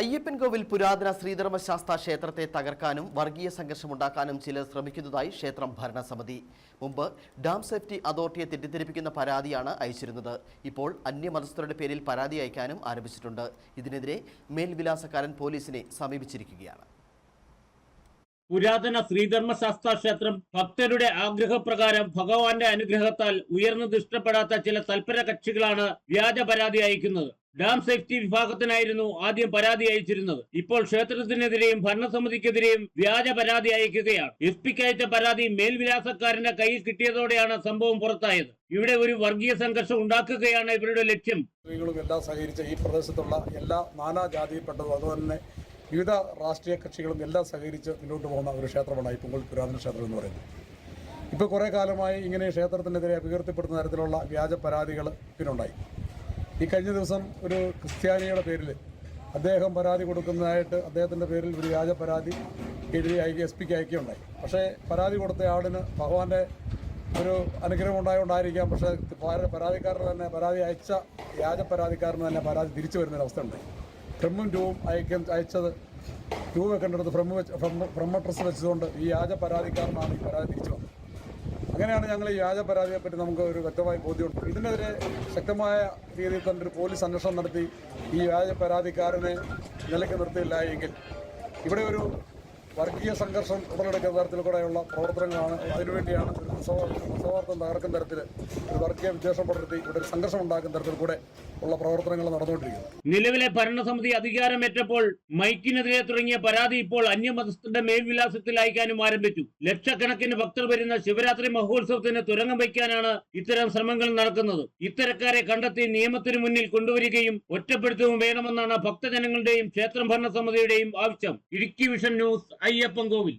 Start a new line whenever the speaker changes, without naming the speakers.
അയ്യപ്പൻകോവിൽ പുരാതന ശ്രീധർമ്മശാസ്ത ക്ഷേത്രത്തെ തകർക്കാനും വർഗീയ സംഘർഷമുണ്ടാക്കാനും ചിലർ ശ്രമിക്കുന്നതായി ക്ഷേത്രം ഭരണസമിതി. മുമ്പ് ഡാം സേഫ്റ്റി അതോറിറ്റിയെ തെറ്റിദ്ധരിപ്പിക്കുന്ന പരാതിയാണ് അയച്ചിരുന്നത്. ഇപ്പോൾ അന്യമതസ്ഥരുടെ പേരിൽ പരാതി അയക്കാനും ആരംഭിച്ചിട്ടുണ്ട്. ഇതിനെതിരെ മേൽവിലാസക്കാരൻ പോലീസിനെ സമീപിച്ചിരിക്കുകയാണ്.
പുരാതന ശ്രീധർമ്മശാസ്ത്ര ക്ഷേത്രം ഭക്തരുടെ ആഗ്രഹപ്രകാരം ഭഗവാന്റെ അനുഗ്രഹത്താൽ ഉയർന്നു ഇഷ്ടപ്പെടാത്ത ചില തൽപര കക്ഷികളാണ് വ്യാജ പരാതി അയക്കുന്നത്. ഡാം സേഫ്റ്റി വിഭാഗത്തിനായിരുന്നു ആദ്യം പരാതി അയച്ചിരുന്നത്. ഇപ്പോൾ ക്ഷേത്രത്തിനെതിരെയും ഭരണസമിതിക്കെതിരെയും വ്യാജ പരാതി അയക്കുകയാണ്. എസ് പിക്ക് അയച്ച പരാതി മേൽവിലാസക്കാരന്റെ കയ്യിൽ കിട്ടിയതോടെയാണ് സംഭവം പുറത്തായത്. ഇവിടെ ഒരു വർഗീയ സംഘർഷം ഉണ്ടാക്കുകയാണ് ഇവരുടെ ലക്ഷ്യം.
സ്ത്രീകളും എല്ലാം സഹകരിച്ച ഈ പ്രദേശത്തുള്ള എല്ലാ നാനാജാതിയിൽപ്പെട്ടതും അതുപോലെ വിവിധ രാഷ്ട്രീയ കക്ഷികളും എല്ലാം സഹകരിച്ച് മുന്നോട്ട് പോകുന്ന ഒരു ക്ഷേത്രമാണ് ഈ പൊങ്കൽ പുരാതന ക്ഷേത്രം എന്ന് പറയുന്നത്. ഇപ്പോൾ കുറേ കാലമായി ഇങ്ങനെ ക്ഷേത്രത്തിനെതിരെ അപകീർത്തിപ്പെടുന്ന തരത്തിലുള്ള വ്യാജ പരാതികൾ പിന്നുണ്ടായി ഈ കഴിഞ്ഞ ദിവസം ഒരു ക്രിസ്ത്യാനിയുടെ പേരിൽ അദ്ദേഹം പരാതി കൊടുക്കുന്നതായിട്ട് അദ്ദേഹത്തിന്റെ പേരിൽ ഒരു വ്യാജ പരാതി എഴുതി അയക്കുക എസ് പിക്ക് അയക്കുകയുണ്ടായി. പക്ഷേ പരാതി കൊടുത്ത ആളിന് ഭഗവാന്റെ ഒരു അനുഗ്രഹം ഉണ്ടായതുകൊണ്ടായിരിക്കാം പക്ഷേ പരാതിക്കാരൻ തന്നെ പരാതി അയച്ച വ്യാജ പരാതിക്കാരന് തന്നെ പരാതി തിരിച്ചു വരുന്നൊരവസ്ഥ ഉണ്ടായി ഫ്രമും രൂപം അയക്കാൻ അയച്ചത് രൂപ കണ്ടെടുത്ത് ഫ്രം വെച്ച് ഫ്രം ഫ്രമ ഡ്രസ്സ് വെച്ചതുകൊണ്ട് ഈ വ്യാജ പരാതിക്കാരനാണ് ഈ പരാതി തിരിച്ചു വന്നത്. അങ്ങനെയാണ് ഞങ്ങൾ ഈ വ്യാജ പരാതിയെ പറ്റി നമുക്ക് ഒരു വ്യക്തമായ ബോധ്യമുണ്ട് ഇതിനെതിരെ ശക്തമായ രീതിയിൽ തന്നെ ഒരു പോലീസ് അന്വേഷണം നടത്തി ഈ വ്യാജ പരാതിക്കാരനെ നിലയ്ക്ക് നിർത്തിയില്ല എങ്കിൽ ഇവിടെ ഒരു വർഗീയ സംഘർഷം ഉടലെടുക്കുന്ന തരത്തിൽ കൂടെയുള്ള പ്രവർത്തനങ്ങളാണ്. അതിനുവേണ്ടിയാണ് സൗഹാർദ്ദം തകർക്കുന്ന തരത്തിൽ ഒരു വർഗീയ വിദ്വേഷം പടർത്തി ഇവിടെ ഒരു സംഘർഷം ഉണ്ടാക്കുന്ന തരത്തിൽ കൂടെ ഉള്ള പ്രവർത്തനങ്ങൾ നടന്നുകൊണ്ടിരിക്കുന്നത്
നിലവിലെ ഭരണസമിതി അധികാരമേറ്റപ്പോൾ മൈക്കിനെതിരെ തുടങ്ങിയ പരാതി ഇപ്പോൾ അന്യമതസ്ഥരുടെ മേൽവിലാസത്തിൽ അയക്കാനും ആരംഭിച്ചു. ലക്ഷക്കണക്കിന് ഭക്തർ വരുന്ന ശിവരാത്രി മഹോത്സവത്തിന് തുരങ്കം വയ്ക്കാനാണ് ഇത്തരം ശ്രമങ്ങൾ നടക്കുന്നത്. ഇത്തരക്കാരെ കണ്ടെത്തി നിയമത്തിന് മുന്നിൽ കൊണ്ടുവരികയും ഒറ്റപ്പെടുത്തുകയും വേണമെന്നാണ് ഭക്തജനങ്ങളുടെയും ക്ഷേത്രം ഭരണസമിതിയുടെയും ആവശ്യം. Idukki vision news Ayyappan Kovil.